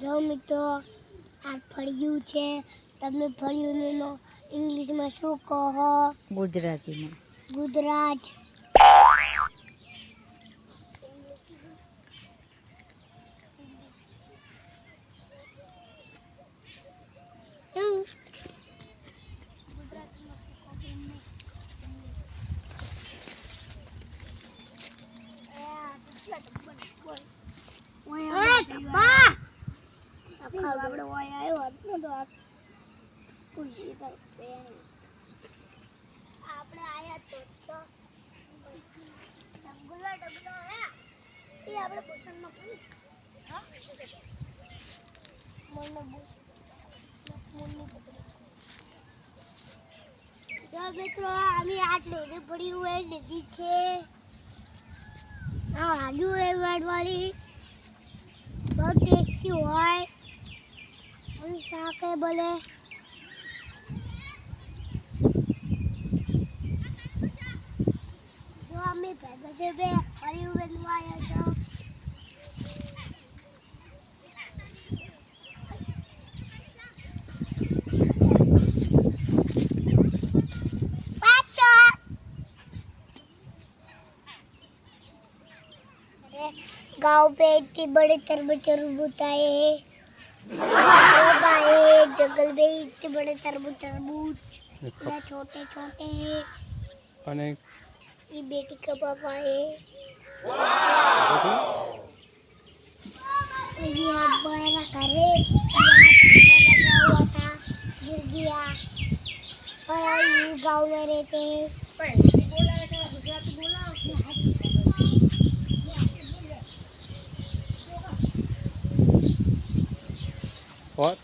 જો મિત્રો આ ફળિયું છે. તમે ફળિયું ઇંગ્લિશમાં શું કહો? ગુજરાતીમાં. ગુજરાત. આપણે આયા તો ડબલા મિત્રો અમે આજ લેને પડી હોય નદી છે આ હાલુ એ વાળવાળી બહુ ટેસ્ટી હોય. અને શાક બોલે. જો અમે ભેગા જે બે બનવા આવ્યા છો. अरे गाँव पे इतने बड़े तरबूज तरबूज आए लोग आए जंगल में इतने बड़े तरबूज तरबूज इतना छोटे छोटे हैं। ये बेटी का पापा है। ये अब्बा ना करे लगा हुआ था गिर गया। और ये गाँव में रहते हैं। What?